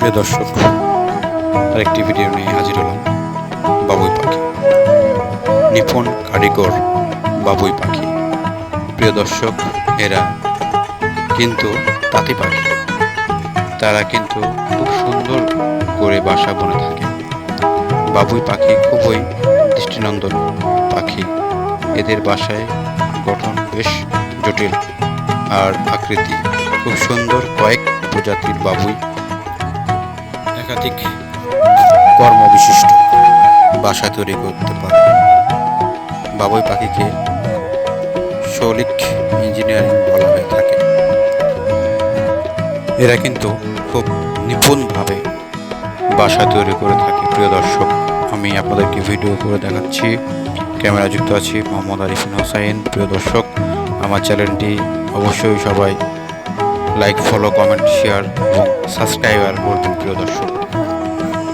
প্রিয় দর্শক, আরেকটি ভিডিও নিয়ে হাজির হলাম বাবুই পাখি। নিপুণ কারিগর বাবুই পাখি। প্রিয় দর্শক, এরা কিন্তু তাঁতি পাখি। তারা কিন্তু খুব সুন্দর করে বাসা বনে থাকে। বাবুই পাখি খুবই দৃষ্টিনন্দন পাখি। এদের বাসায় গঠন বেশ জটিল। আর আকৃতি খুব সুন্দর কয়েক প্রজাতির বাবুই একাধিক কর্মবিশিষ্ট বাসা তৈরি করতে পারে। বাবুই পাখিকে শৌলিক ইঞ্জিনিয়ারিং বলা হয়ে থাকে। এরা কিন্তু খুব নিপুণভাবে বাসা তৈরি করে থাকে। প্রিয় দর্শক, আমি আপনাদেরকে ভিডিও করে দেখাচ্ছি। ক্যামেরা যুক্ত আছি মোহাম্মদ আরিফিন হোসাইন। প্রিয় দর্শক, আমার চ্যানেলটি অবশ্যই সবাই লাইক ফলো কমেন্ট শেয়ার এবং সাবস্ক্রাইবার করবেন প্রিয় দর্শক।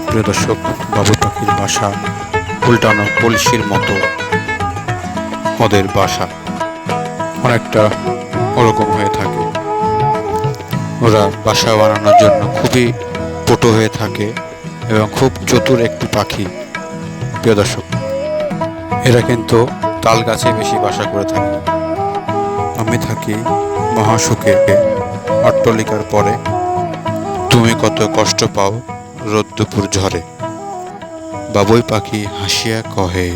প্রিয় দর্শক বাবু পাখির বাসা উল্টানো কলসির মতো ওদের বাসা। অনেকটা ওরকম হয়ে থাকে। ওরা বাসা বানানোর জন্য খুবই পটু হয়ে থাকে এবং খুব চতুর একটি পাখি। প্রিয় দর্শক, এরা কিন্তু তাল গাছে বেশি বাসা করে থাকে। আমি থাকি মহাসুখে। অট্টলিকার পরে তুমি কত কষ্ট পাও রোদ্দুপুর ঝরে বাবুই পাখি হাসিয়া কহে